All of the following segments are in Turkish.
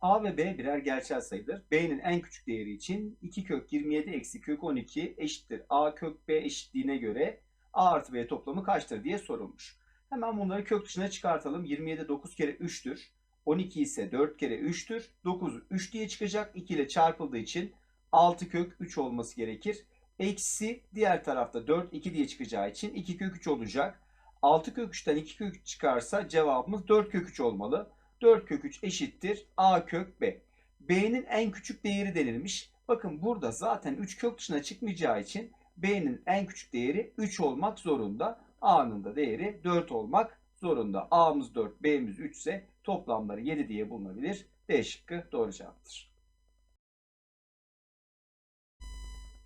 A ve B birer gerçel sayıdır. B'nin en küçük değeri için 2 kök 27 eksi kök 12 eşittir. A kök B eşitliğine göre A artı B toplamı kaçtır diye sorulmuş. Hemen bunları kök dışına çıkartalım. 27 9 kere 3'tür. 12 ise 4 kere 3'tür. 9 3 diye çıkacak. 2 ile çarpıldığı için 6 kök 3 olması gerekir. Eksi diğer tarafta 4 2 diye çıkacağı için 2 kök 3 olacak. 6 kök 3'ten 2 kök 3 çıkarsa cevabımız 4 kök 3 olmalı. 4 kök 3 eşittir A kök B. B'nin en küçük değeri denilmiş. Bakın burada zaten 3 kök dışına çıkmayacağı için B'nin en küçük değeri 3 olmak zorunda. A'nın da değeri 4 olmak zorunda. A'mız 4, B'miz 3 ise toplamları 7 diye bulunabilir. D şıkkı doğru cevaptır.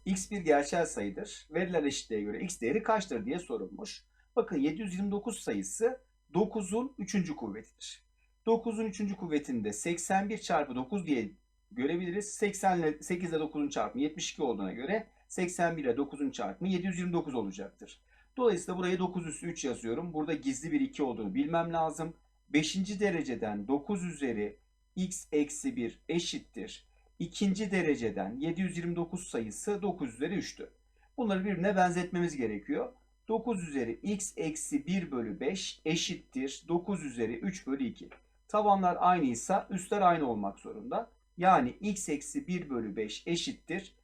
X bir gerçel sayıdır. Verilen eşitliğe göre X değeri kaçtır diye sorulmuş. Bakın 729 sayısı 9'un 3. kuvvetidir. 9'un 3. kuvvetinde 81 çarpı 9 diye görebiliriz. 80 ile 8 ile 9'un çarpımı 72 olduğuna göre 81 ile 9'un çarpımı 729 olacaktır. Dolayısıyla buraya 9 üssü 3 yazıyorum. Burada gizli bir 2 olduğunu bilmem lazım. 5. dereceden 9 üzeri x eksi 1 eşittir. İkinci dereceden 729 sayısı 9 üzeri 3'tü. Bunları birbirine benzetmemiz gerekiyor. 9 üzeri x eksi 1 bölü 5 eşittir 9 üzeri 3 bölü 2. Tabanlar aynıysa üstler aynı olmak zorunda. Yani x eksi 1 bölü 5 eşittir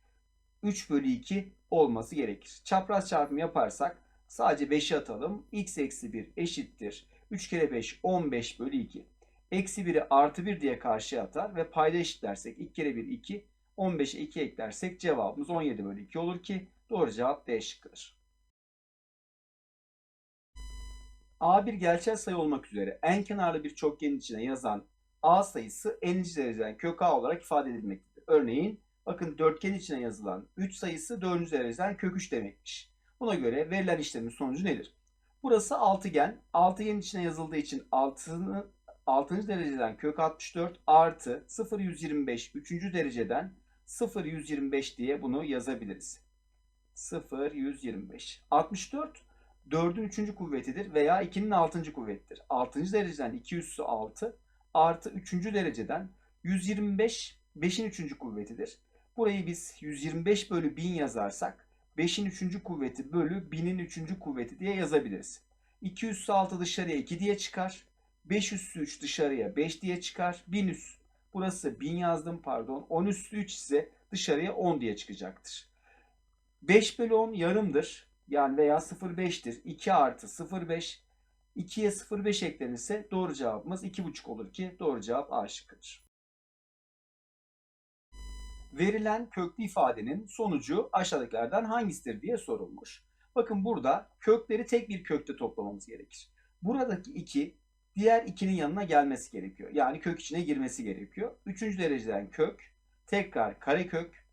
3 bölü 2 olması gerekir. Çapraz çarpımı yaparsak sadece 5'i atalım. x eksi 1 eşittir. 3 kere 5 15 bölü 2. Eksi 1'i artı 1 diye karşıya atar ve payda eşitlersek 2 kere 1 2. 15'e 2 eklersek cevabımız 17 bölü 2 olur ki doğru cevap D şıkkıdır. A bir gerçel sayı olmak üzere en kenarlı bir çokgenin içine yazan A sayısı n'inci dereceden kök A olarak ifade edilmektedir. Örneğin bakın dörtgen içine yazılan 3 sayısı 4. dereceden kök 3 demekmiş. Buna göre verilen işlemin sonucu nedir? Burası altıgen. Altıgenin içine yazıldığı için 6'nın 6. dereceden kök 64 artı 0,125 3. dereceden 0,125 diye bunu yazabiliriz. 0,125. 64 4'ün 3. kuvvetidir veya 2'nin 6. kuvvettir. 6. dereceden 2 üssü 6 artı 3. dereceden 125 5'in 3. kuvvetidir. Burayı biz 125 bölü 1000 yazarsak 5'in 3. kuvveti bölü 1000'in 3. kuvveti diye yazabiliriz. 2 üssü 6 dışarıya 2 diye çıkar. 5 üssü 3 dışarıya 5 diye çıkar. 1000 üssü burası 1000 yazdım pardon. 10 üssü 3 ise dışarıya 10 diye çıkacaktır. 5 bölü 10 yarımdır. Yani veya 0,5'tir. 2 artı 0,5. 2'ye 0,5 eklenirse doğru cevabımız 2,5 olur ki doğru cevap A şıkkıdır. Verilen köklü ifadenin sonucu aşağıdakilerden hangisidir diye sorulmuş. Bakın burada kökleri tek bir kökte toplamamız gerekir. Buradaki 2 diğer 2'nin yanına gelmesi gerekiyor. Yani kök içine girmesi gerekiyor. Üçüncü dereceden kök, tekrar karekök,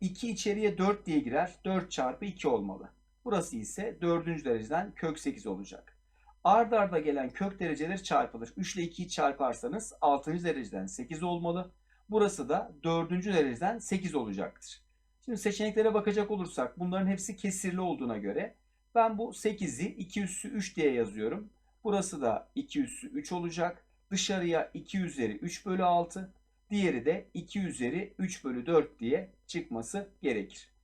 2 içeriye 4 diye girer. 4 çarpı 2 olmalı. Burası ise 4. dereceden kök 8 olacak. Arda arda gelen kök dereceleri çarpılır. 3 ile 2'yi çarparsanız 6. dereceden 8 olmalı. Burası da 4. dereceden 8 olacaktır. Şimdi seçeneklere bakacak olursak bunların hepsi kesirli olduğuna göre ben bu 8'i 2 üssü 3 diye yazıyorum. Burası da 2 üssü 3 olacak. Dışarıya 2 üzeri 3 bölü 6. Diğeri de 2 üzeri 3 bölü 4 diye çıkması gerekir.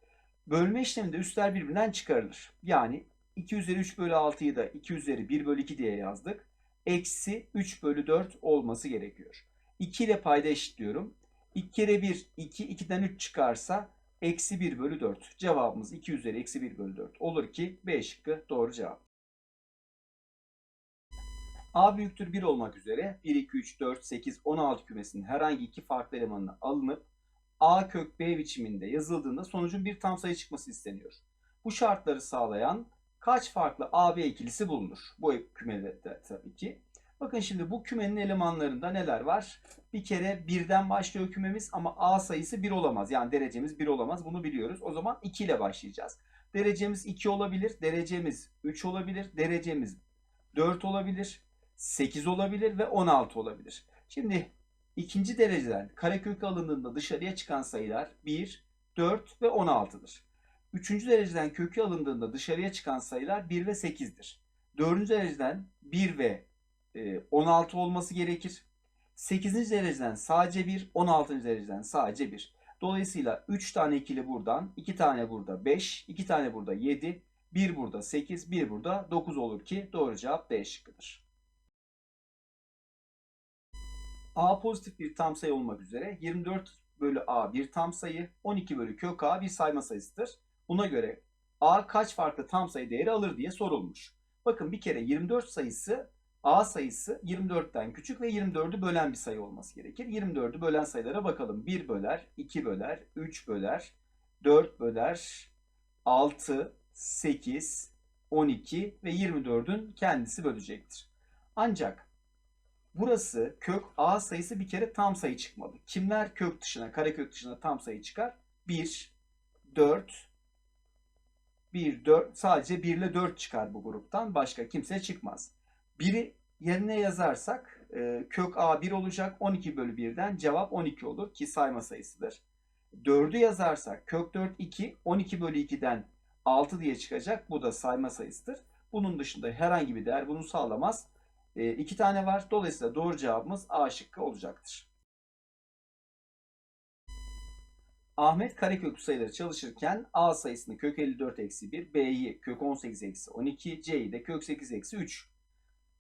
Bölme işleminde üstler birbirinden çıkarılır. Yani 2 üzeri 3 bölü 6'yı da 2 üzeri 1 bölü 2 diye yazdık. Eksi 3 bölü 4 olması gerekiyor. 2 ile payda eşitliyorum. 2 kere 1 2, 2'den 3 çıkarsa eksi 1 bölü 4. Cevabımız 2 üzeri eksi 1 bölü 4 olur ki B şıkkı doğru cevap. A büyüktür 1 olmak üzere 1, 2, 3, 4, 8, 16 kümesinin herhangi iki farklı elemanına alınıp A kök B biçiminde yazıldığında sonucun bir tam sayı çıkması isteniyor. Bu şartları sağlayan kaç farklı AB ikilisi bulunur? Bu kümede de tabii ki. Bakın şimdi bu kümenin elemanlarında neler var? Bir kere birden başlıyor kümemiz ama A sayısı 1 olamaz. Yani derecemiz 1 olamaz. Bunu biliyoruz. O zaman 2 ile başlayacağız. Derecemiz 2 olabilir. Derecemiz 3 olabilir. Derecemiz 4 olabilir. 8 olabilir ve 16 olabilir. Şimdi ikinci dereceden karekök alındığında dışarıya çıkan sayılar 1, 4 ve 16'dır. Üçüncü dereceden kökü alındığında dışarıya çıkan sayılar 1 ve 8'dir. Dördüncü dereceden 1 ve 16 olması gerekir. 8. dereceden sadece 1, 16. dereceden sadece 1. Dolayısıyla 3 tane ikili buradan, 2 tane burada 5, 2 tane burada 7, 1 burada 8, 1 burada 9 olur ki doğru cevap D şıkkıdır. A pozitif bir tam sayı olmak üzere 24 bölü A bir tam sayı, 12 bölü kök A bir sayma sayısıdır. Buna göre A kaç farklı tam sayı değeri alır diye sorulmuş. Bakın bir kere 24 sayısı A sayısı 24'ten küçük ve 24'ü bölen bir sayı olması gerekir. 24'ü bölen sayılara bakalım. 1 böler, 2 böler, 3 böler, 4 böler, 6, 8, 12 ve 24'ün kendisi bölecektir. Ancak burası kök A sayısı bir kere tam sayı çıkmalı. Kimler kök dışına, karekök dışına tam sayı çıkar? 1, 4, 1, 4, sadece 1 ile 4 çıkar bu gruptan. Başka kimse çıkmaz. 1'i yerine yazarsak e, kök A 1 olacak. 12 bölü 1'den cevap 12 olur ki sayma sayısıdır. 4'ü yazarsak kök 4 2, 12 bölü 2'den 6 diye çıkacak. Bu da sayma sayısıdır. Bunun dışında herhangi bir değer bunu sağlamaz. E, iki tane var. Dolayısıyla doğru cevabımız A şıkkı olacaktır. Ahmet kareköklü sayıları çalışırken A sayısını kök 54 eksi 1, B'yi kök 18 eksi 12, C'yi de kök 8 eksi 3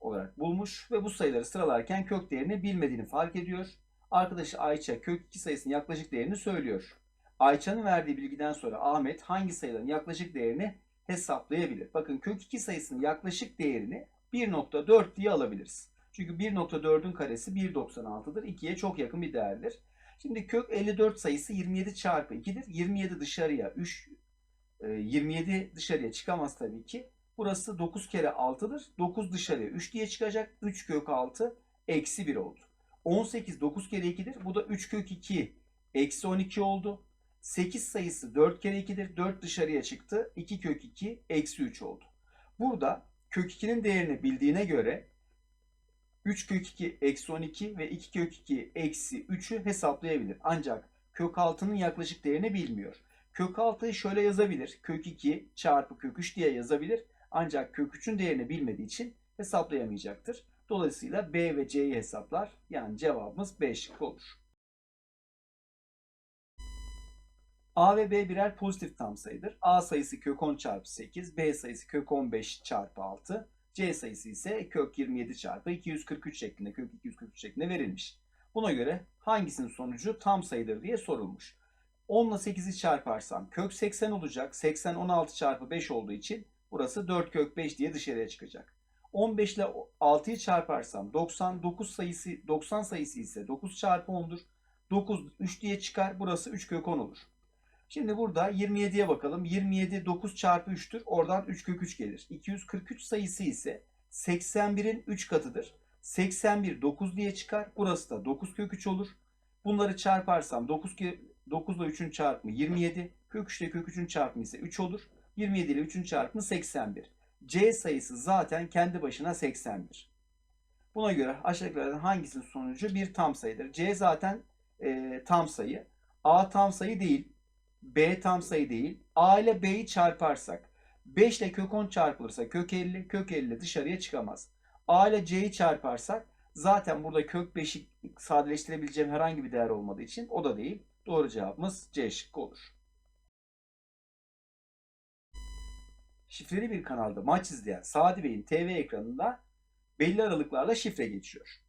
olarak bulmuş ve bu sayıları sıralarken kök değerini bilmediğini fark ediyor. Arkadaşı Ayça kök 2 sayısının yaklaşık değerini söylüyor. Ayça'nın verdiği bilgiden sonra Ahmet hangi sayıların yaklaşık değerini hesaplayabilir? Bakın kök 2 sayısının yaklaşık değerini 1.4 diye alabiliriz. Çünkü 1.4'ün karesi 1.96'dır. 2'ye çok yakın bir değerdir. Şimdi kök 54 sayısı 27 çarpı 2'dir. 27 dışarıya 3 27 dışarıya çıkamaz tabii ki. Burası 9 kere 6'dır. 9 dışarıya 3 diye çıkacak. 3 kök 6 eksi 1 oldu. 18 9 kere 2'dir. Bu da 3 kök 2 eksi 12 oldu. 8 sayısı 4 kere 2'dir. 4 dışarıya çıktı. 2 kök 2 eksi 3 oldu. Burada kök 2'nin değerini bildiğine göre 3 kök 2 eksi 12 ve 2 kök 2 eksi 3'ü hesaplayabilir. Ancak kök 6'nın yaklaşık değerini bilmiyor. Kök 6'yı şöyle yazabilir. Kök 2 çarpı kök 3 diye yazabilir. Ancak kök 3'ün değerini bilmediği için hesaplayamayacaktır. Dolayısıyla B ve C'yi hesaplar. Yani cevabımız B şıkkı olur. A ve B birer pozitif tam sayıdır. A sayısı kök 10 çarpı 8, B sayısı kök 15 çarpı 6, C sayısı ise kök 27 çarpı 243 şeklinde, kök 243 şeklinde verilmiş. Buna göre hangisinin sonucu tam sayıdır diye sorulmuş. 10 ile 8'i çarparsam kök 80 olacak. 80 16 çarpı 5 olduğu için burası 4 kök 5 diye dışarıya çıkacak. 15 ile 6'yı çarparsam 99 sayısı 90 sayısı ise 9 çarpı 10'dur. 9 3 diye çıkar. Burası 3 kök 10 olur. Şimdi burada 27'ye bakalım. 27 9 çarpı 3'tür. Oradan 3 kök 3 gelir. 243 sayısı ise 81'in 3 katıdır. 81 9 diye çıkar. Burası da 9 kök 3 olur. Bunları çarparsam 9 kök 9 ile 3'ün çarpımı 27. Kök 3 ile kök 3'ün çarpımı ise 3 olur. 27 ile 3'ün çarpımı 81. C sayısı zaten kendi başına 81. Buna göre aşağıdakilerden hangisinin sonucu bir tam sayıdır? C zaten e, tam sayı. A tam sayı değil. B tam sayı değil. A ile B'yi çarparsak 5 ile kök 10 çarpılırsa kök 50, kök 50 dışarıya çıkamaz. A ile C'yi çarparsak zaten burada kök 5'i sadeleştirebileceğim herhangi bir değer olmadığı için o da değil. Doğru cevabımız C şıkkı olur. Şifreli bir kanalda maç izleyen Sadi Bey'in TV ekranında belli aralıklarla şifre geçiyor.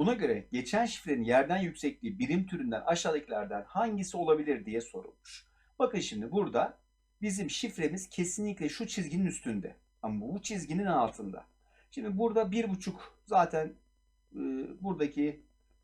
Buna göre geçen şifrenin yerden yüksekliği birim türünden aşağıdakilerden hangisi olabilir diye sorulmuş. Bakın şimdi burada bizim şifremiz kesinlikle şu çizginin üstünde. Ama bu çizginin altında. Şimdi burada bir buçuk zaten e, buradaki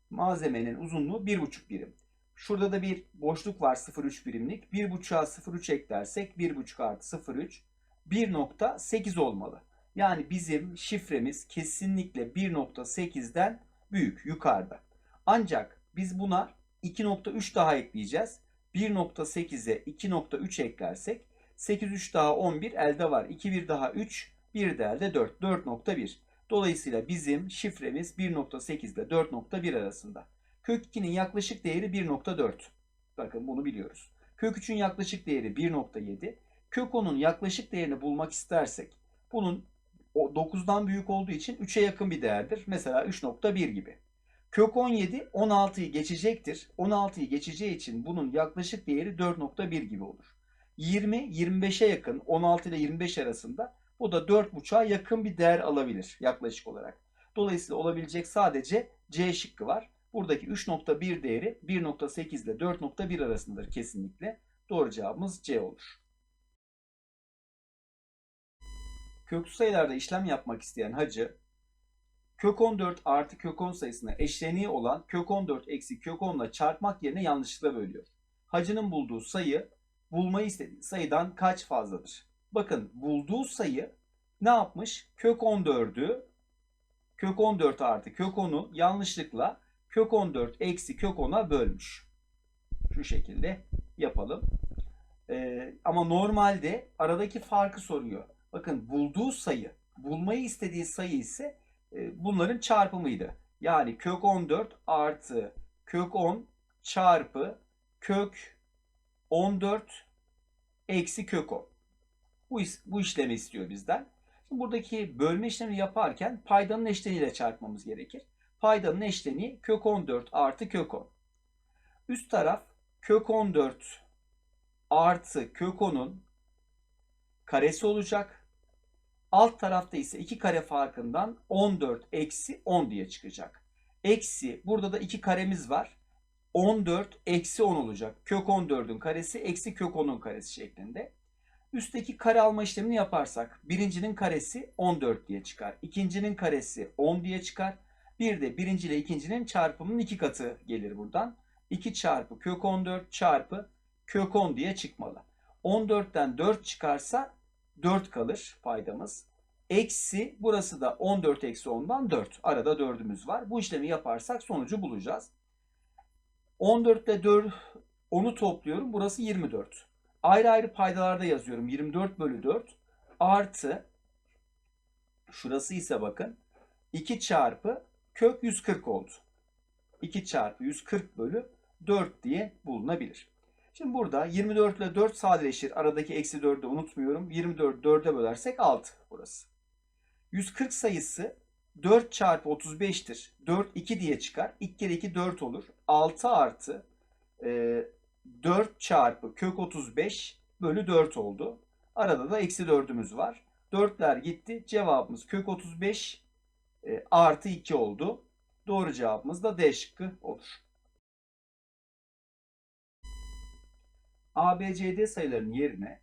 malzemenin uzunluğu bir buçuk birim. Şurada da bir boşluk var 0,3 birimlik. 1.5'a 0,3 eklersek 1.5 artı 0,3 1.8 olmalı. Yani bizim şifremiz kesinlikle 1.8'den büyük yukarıda. Ancak biz buna 2.3 daha ekleyeceğiz. 1.8'e 2.3 eklersek 8 3 daha 11 elde var. 2 1 daha 3 1 de elde 4. 4.1. Dolayısıyla bizim şifremiz 1.8 ile 4.1 arasında. Kök 2'nin yaklaşık değeri 1.4. Bakın bunu biliyoruz. Kök 3'ün yaklaşık değeri 1.7. Kök 10'un yaklaşık değerini bulmak istersek bunun 9'dan büyük olduğu için 3'e yakın bir değerdir. Mesela 3.1 gibi. Kök 17 16'yı geçecektir. 16'yı geçeceği için bunun yaklaşık değeri 4.1 gibi olur. 20 25'e yakın 16 ile 25 arasında bu da 4.5'a yakın bir değer alabilir yaklaşık olarak. Dolayısıyla olabilecek sadece C şıkkı var. Buradaki 3.1 değeri 1.8 ile 4.1 arasındadır kesinlikle. Doğru cevabımız C olur. Köklü sayılarda işlem yapmak isteyen hacı kök 14 artı kök 10 sayısına eşleniği olan kök 14 eksi kök 10 ile çarpmak yerine yanlışlıkla bölüyor. Hacının bulduğu sayı bulmayı istediği sayıdan kaç fazladır? Bakın bulduğu sayı ne yapmış? Kök 14'ü kök 14 artı kök 10'u yanlışlıkla kök 14 eksi kök 10'a bölmüş. Şu şekilde yapalım. Ee, ama normalde aradaki farkı soruyor. Bakın bulduğu sayı, bulmayı istediği sayı ise e, bunların çarpımıydı. Yani kök 14 artı kök 10 çarpı kök 14 eksi kök 10. Bu, bu işlemi istiyor bizden. Şimdi buradaki bölme işlemini yaparken paydanın eşleniğiyle çarpmamız gerekir. Paydanın eşleniği kök 14 artı kök 10. Üst taraf kök 14 artı kök 10'un karesi olacak. Alt tarafta ise 2 kare farkından 14 eksi 10 diye çıkacak. Eksi burada da 2 karemiz var. 14 eksi 10 olacak. Kök 14'ün karesi eksi kök 10'un karesi şeklinde. Üstteki kare alma işlemini yaparsak birincinin karesi 14 diye çıkar. İkincinin karesi 10 diye çıkar. Bir de birinci ile ikincinin çarpımının iki katı gelir buradan. 2 çarpı kök 14 çarpı kök 10 diye çıkmalı. 14'ten 4 çıkarsa 4 kalır paydamız. Eksi burası da 14 eksi 10'dan 4. Arada 4'ümüz var. Bu işlemi yaparsak sonucu bulacağız. 14 ile 4 10'u topluyorum. Burası 24. Ayrı ayrı paydalarda yazıyorum. 24 bölü 4 artı şurası ise bakın 2 çarpı kök 140 oldu. 2 çarpı 140 bölü 4 diye bulunabilir. Şimdi burada 24 ile 4 sadeleşir. Aradaki eksi 4'ü unutmuyorum. 24 4'e bölersek 6 burası. 140 sayısı 4 çarpı 35'tir. 4 2 diye çıkar. 2 kere 2 4 olur. 6 artı e, 4 çarpı kök 35 bölü 4 oldu. Arada da eksi 4'ümüz var. 4'ler gitti. Cevabımız kök 35 e, artı 2 oldu. Doğru cevabımız da D şıkkı olur. ABCD sayılarının yerine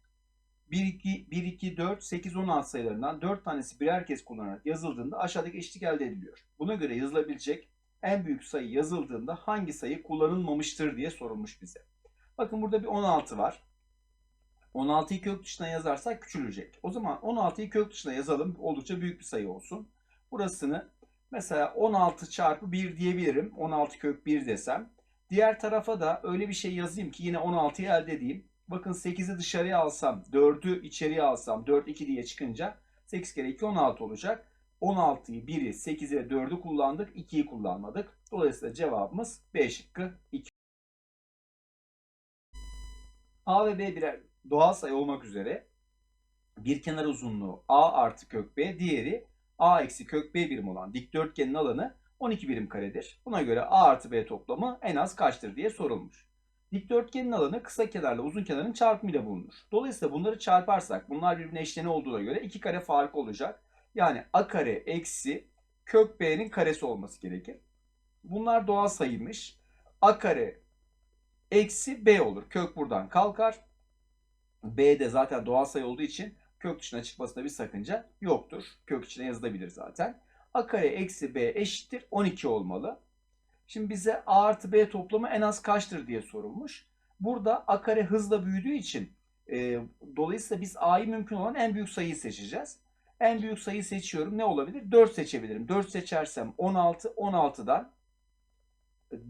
1, 2, 1, 2, 4, 8, 16 sayılarından 4 tanesi birer kez kullanarak yazıldığında aşağıdaki eşitlik elde ediliyor. Buna göre yazılabilecek en büyük sayı yazıldığında hangi sayı kullanılmamıştır diye sorulmuş bize. Bakın burada bir 16 var. 16'yı kök dışına yazarsak küçülecek. O zaman 16'yı kök dışına yazalım. Oldukça büyük bir sayı olsun. Burasını mesela 16 çarpı 1 diyebilirim. 16 kök 1 desem. Diğer tarafa da öyle bir şey yazayım ki yine 16'yı elde edeyim. Bakın 8'i dışarıya alsam, 4'ü içeriye alsam, 4 2 diye çıkınca 8 kere 2 16 olacak. 16'yı 1'i 8'e 4'ü kullandık, 2'yi kullanmadık. Dolayısıyla cevabımız B şıkkı 2. A ve B birer doğal sayı olmak üzere bir kenar uzunluğu A artı kök B, diğeri A eksi kök B birim olan dikdörtgenin alanı 12 birim karedir. Buna göre A artı B toplamı en az kaçtır diye sorulmuş. Dikdörtgenin alanı kısa kenarla uzun kenarın çarpımıyla bulunur. Dolayısıyla bunları çarparsak bunlar birbirine eşleni olduğuna göre iki kare farkı olacak. Yani A kare eksi kök B'nin karesi olması gerekir. Bunlar doğal sayıymış. A kare eksi B olur. Kök buradan kalkar. B de zaten doğal sayı olduğu için kök dışına çıkmasında bir sakınca yoktur. Kök içine yazılabilir zaten. A kare eksi B eşittir 12 olmalı. Şimdi bize A artı B toplamı en az kaçtır diye sorulmuş. Burada A kare hızla büyüdüğü için e, dolayısıyla biz A'yı mümkün olan en büyük sayıyı seçeceğiz. En büyük sayıyı seçiyorum. Ne olabilir? 4 seçebilirim. 4 seçersem 16, 16'dan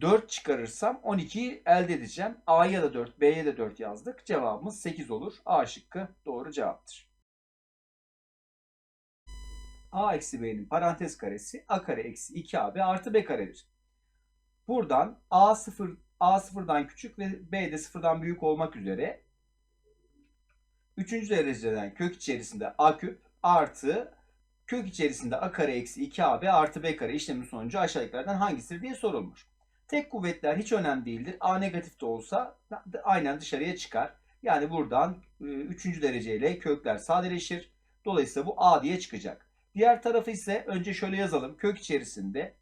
4 çıkarırsam 12'yi elde edeceğim. A'ya da 4, B'ye de 4 yazdık. Cevabımız 8 olur. A şıkkı doğru cevaptır. A eksi B'nin parantez karesi A kare eksi 2AB artı B karedir. Buradan A 0 A sıfırdan küçük ve B de sıfırdan büyük olmak üzere 3. dereceden kök içerisinde A küp artı Kök içerisinde a kare eksi 2ab artı b kare işlemin sonucu aşağıdakilerden hangisidir diye sorulmuş. Tek kuvvetler hiç önemli değildir. A negatif de olsa aynen dışarıya çıkar. Yani buradan 3. dereceyle kökler sadeleşir. Dolayısıyla bu a diye çıkacak. Diğer tarafı ise önce şöyle yazalım. Kök içerisinde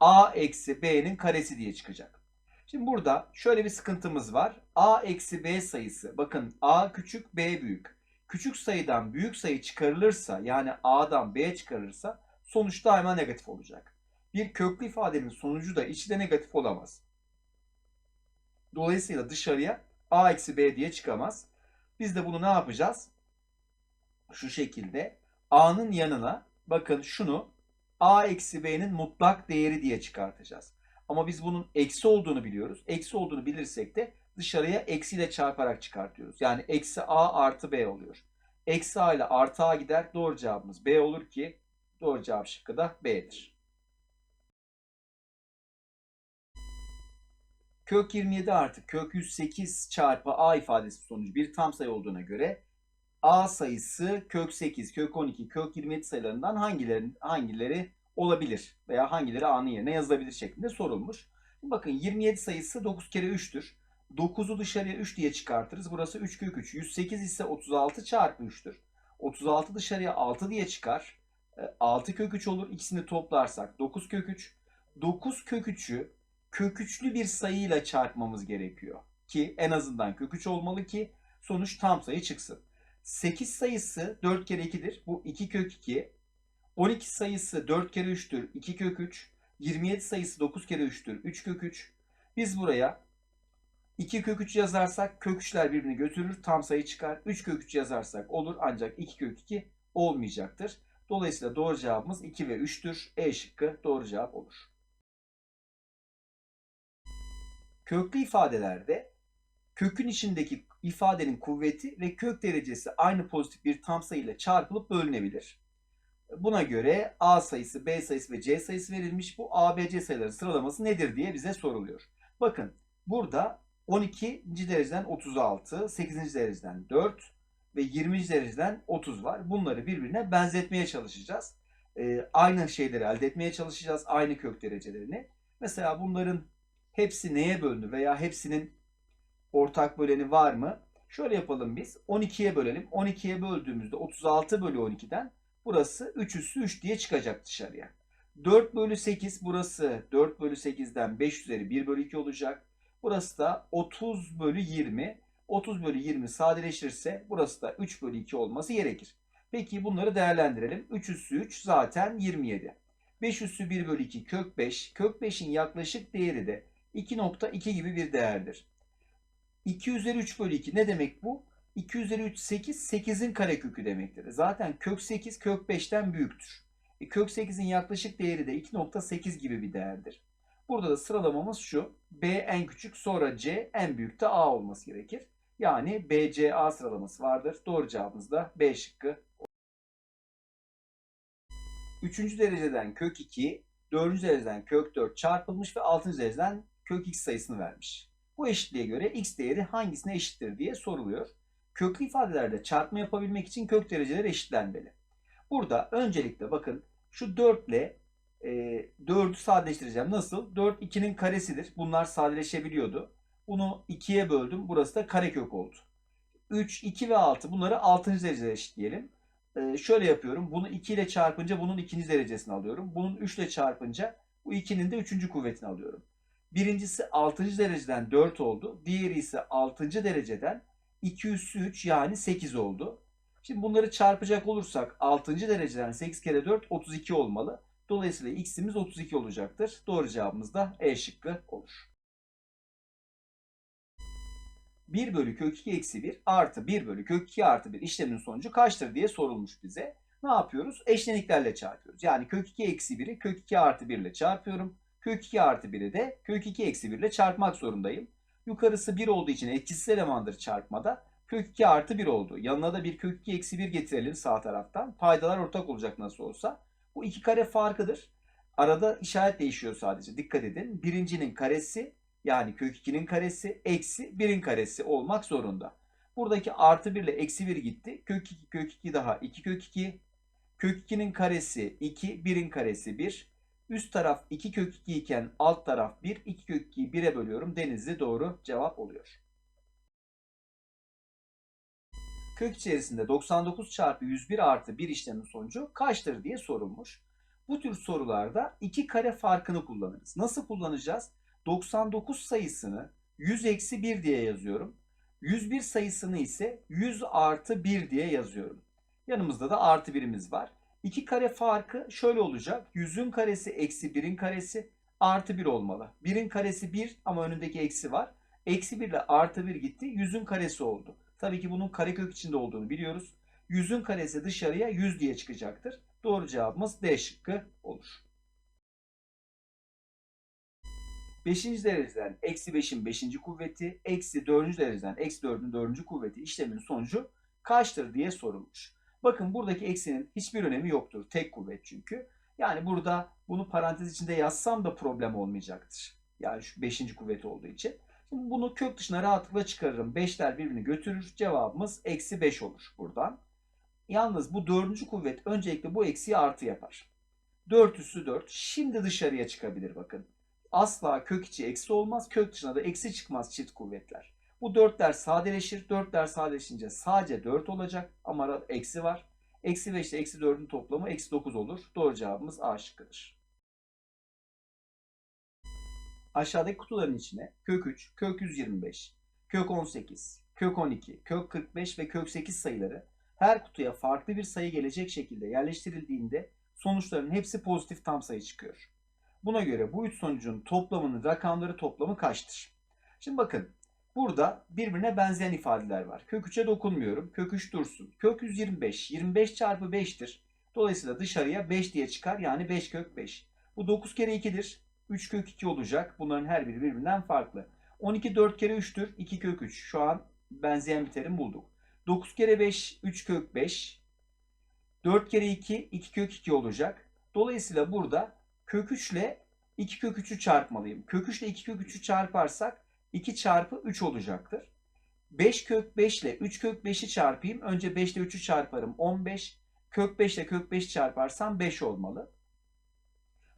a eksi b'nin karesi diye çıkacak. Şimdi burada şöyle bir sıkıntımız var. a eksi b sayısı bakın a küçük b büyük. Küçük sayıdan büyük sayı çıkarılırsa yani a'dan b çıkarılırsa sonuç daima negatif olacak. Bir köklü ifadenin sonucu da içi de negatif olamaz. Dolayısıyla dışarıya a eksi b diye çıkamaz. Biz de bunu ne yapacağız? Şu şekilde a'nın yanına bakın şunu a eksi b'nin mutlak değeri diye çıkartacağız. Ama biz bunun eksi olduğunu biliyoruz. Eksi olduğunu bilirsek de dışarıya eksiyle çarparak çıkartıyoruz. Yani eksi a artı b oluyor. Eksi a ile artı a gider. Doğru cevabımız b olur ki doğru cevap şıkkı da b'dir. Kök 27 artı kök 108 çarpı a ifadesi sonucu bir tam sayı olduğuna göre a sayısı kök 8, kök 12, kök 27 sayılarından hangileri, hangileri olabilir veya hangileri a'nın yerine yazılabilir şeklinde sorulmuş. Bakın 27 sayısı 9 kere 3'tür. 9'u dışarıya 3 diye çıkartırız. Burası 3 kök 3. 108 ise 36 çarpı 3'tür. 36 dışarıya 6 diye çıkar. 6 kök 3 olur. İkisini toplarsak 9 kök 3. 9 kök 3'ü kök 3'lü bir sayıyla çarpmamız gerekiyor. Ki en azından kök 3 olmalı ki sonuç tam sayı çıksın. 8 sayısı 4 kere 2'dir. Bu 2 kök 2. 12 sayısı 4 kere 3'tür. 2 kök 3. 27 sayısı 9 kere 3'tür. 3 kök 3. Biz buraya 2 kök 3 yazarsak kök 3'ler birbirini götürür. Tam sayı çıkar. 3 kök 3 yazarsak olur ancak 2 kök 2 olmayacaktır. Dolayısıyla doğru cevabımız 2 ve 3'tür. E şıkkı doğru cevap olur. Köklü ifadelerde kökün içindeki ifadenin kuvveti ve kök derecesi aynı pozitif bir tam sayı ile çarpılıp bölünebilir. Buna göre A sayısı, B sayısı ve C sayısı verilmiş. Bu A, B, C sayıları sıralaması nedir diye bize soruluyor. Bakın burada 12. dereceden 36, 8. dereceden 4 ve 20. dereceden 30 var. Bunları birbirine benzetmeye çalışacağız. Ee, aynı şeyleri elde etmeye çalışacağız. Aynı kök derecelerini. Mesela bunların hepsi neye bölündü veya hepsinin ortak böleni var mı? Şöyle yapalım biz. 12'ye bölelim. 12'ye böldüğümüzde 36 bölü 12'den burası 3 üssü 3 diye çıkacak dışarıya. 4 bölü 8 burası 4 bölü 8'den 5 üzeri 1 bölü 2 olacak. Burası da 30 bölü 20. 30 bölü 20 sadeleşirse burası da 3 bölü 2 olması gerekir. Peki bunları değerlendirelim. 3 üssü 3 zaten 27. 5 üssü 1 bölü 2 kök 5. Kök 5'in yaklaşık değeri de 2.2 gibi bir değerdir. 2 üzeri 3 bölü 2 ne demek bu? 2 üzeri 3 8, 8'in karekökü demektir. Zaten kök 8 kök 5'ten büyüktür. E, kök 8'in yaklaşık değeri de 2.8 gibi bir değerdir. Burada da sıralamamız şu. B en küçük sonra C en büyük de A olması gerekir. Yani BCA sıralaması vardır. Doğru cevabımız da B şıkkı. Üçüncü dereceden kök 2, dördüncü dereceden kök 4 çarpılmış ve altıncı dereceden kök x sayısını vermiş. Bu eşitliğe göre x değeri hangisine eşittir diye soruluyor. Köklü ifadelerde çarpma yapabilmek için kök dereceleri eşitlenmeli. Burada öncelikle bakın şu 4 ile e, 4'ü sadeleştireceğim. Nasıl? 4 2'nin karesidir. Bunlar sadeleşebiliyordu. Bunu 2'ye böldüm. Burası da karekök oldu. 3, 2 ve 6 bunları 6. derecede eşitleyelim. E, şöyle yapıyorum. Bunu 2 ile çarpınca bunun 2. derecesini alıyorum. Bunun 3 ile çarpınca bu 2'nin de 3. kuvvetini alıyorum. Birincisi 6. dereceden 4 oldu. Diğeri ise 6. dereceden 2 üssü 3 yani 8 oldu. Şimdi bunları çarpacak olursak 6. dereceden 8 kere 4 32 olmalı. Dolayısıyla x'imiz 32 olacaktır. Doğru cevabımız da E şıkkı olur. 1 bölü kök 2 eksi 1 artı 1 bölü kök 2 artı 1 işlemin sonucu kaçtır diye sorulmuş bize. Ne yapıyoruz? Eşleniklerle çarpıyoruz. Yani kök 2 eksi 1'i kök 2 artı 1 ile çarpıyorum. Kök 2 artı 1'i de kök 2 eksi 1 ile çarpmak zorundayım. Yukarısı 1 olduğu için etkisiz elemandır çarpmada. Kök 2 artı 1 oldu. Yanına da bir kök 2 eksi 1 getirelim sağ taraftan. Paydalar ortak olacak nasıl olsa. Bu iki kare farkıdır. Arada işaret değişiyor sadece. Dikkat edin. Birincinin karesi yani kök 2'nin karesi eksi 1'in karesi olmak zorunda. Buradaki artı 1 ile eksi 1 gitti. Kök 2 kök 2 daha 2 kök 2. Kök 2'nin karesi 2, 1'in karesi 1. Üst taraf 2 kök 2 iken alt taraf 1. 2 kök 2'yi 1'e bölüyorum. Denizli doğru cevap oluyor. Kök içerisinde 99 çarpı 101 artı 1 işlemin sonucu kaçtır diye sorulmuş. Bu tür sorularda iki kare farkını kullanırız. Nasıl kullanacağız? 99 sayısını 100 eksi 1 diye yazıyorum. 101 sayısını ise 100 artı 1 diye yazıyorum. Yanımızda da artı birimiz var. İki kare farkı şöyle olacak. 100'ün karesi eksi 1'in karesi artı 1 olmalı. 1'in karesi 1 ama önündeki eksi var. Eksi 1 ile artı 1 gitti. 100'ün karesi oldu. Tabii ki bunun karekök içinde olduğunu biliyoruz. 100'ün karesi dışarıya 100 diye çıkacaktır. Doğru cevabımız D şıkkı olur. 5. dereceden eksi 5'in 5. kuvveti, eksi 4. dereceden eksi 4'ün 4. kuvveti işlemin sonucu kaçtır diye sorulmuş. Bakın buradaki eksinin hiçbir önemi yoktur. Tek kuvvet çünkü. Yani burada bunu parantez içinde yazsam da problem olmayacaktır. Yani şu 5. kuvvet olduğu için. Şimdi bunu kök dışına rahatlıkla çıkarırım. 5'ler birbirini götürür. Cevabımız eksi 5 olur buradan. Yalnız bu dördüncü kuvvet öncelikle bu eksiyi artı yapar. 4 üssü 4. Şimdi dışarıya çıkabilir bakın. Asla kök içi eksi olmaz. Kök dışına da eksi çıkmaz çift kuvvetler. Bu 4'ler sadeleşir. 4'ler sadeleşince sadece 4 olacak. Ama eksi var. Eksi 5 ile eksi 4'ün toplamı eksi 9 olur. Doğru cevabımız A şıkkıdır. Aşağıdaki kutuların içine kök 3, kök 125, kök 18, kök 12, kök 45 ve kök 8 sayıları her kutuya farklı bir sayı gelecek şekilde yerleştirildiğinde sonuçların hepsi pozitif tam sayı çıkıyor. Buna göre bu üç sonucun toplamının rakamları toplamı kaçtır? Şimdi bakın burada birbirine benzeyen ifadeler var. Kök 3'e dokunmuyorum. Kök 3 dursun. Kök 125. 25 çarpı 5'tir. Dolayısıyla dışarıya 5 diye çıkar. Yani 5 kök 5. Bu 9 kere 2'dir. 3 kök 2 olacak. Bunların her biri birbirinden farklı. 12 4 kere 3'tür. 2 kök 3. Şu an benzeyen bir terim bulduk. 9 kere 5 3 kök 5. 4 kere 2 2 kök 2 olacak. Dolayısıyla burada kök 3 ile 2 kök 3'ü çarpmalıyım. Kök 3 ile 2 kök 3'ü çarparsak 2 çarpı 3 olacaktır. 5 kök 5 ile 3 kök 5'i çarpayım. Önce 5 ile 3'ü çarparım 15. Kök 5 ile kök 5 çarparsam 5 olmalı.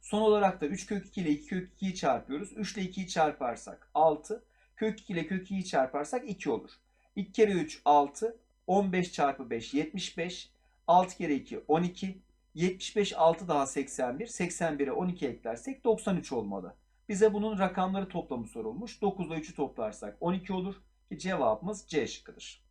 Son olarak da 3 kök 2 ile 2 kök 2'yi çarpıyoruz. 3 ile 2'yi çarparsak 6. Kök 2 ile kök 2'yi çarparsak 2 olur. 2 kere 3 6. 15 çarpı 5 75. 6 kere 2 12. 75 6 daha 81. 81'e 12 eklersek 93 olmalı. Bize bunun rakamları toplamı sorulmuş. 9 ile 3'ü toplarsak 12 olur. Ki cevabımız C şıkkıdır.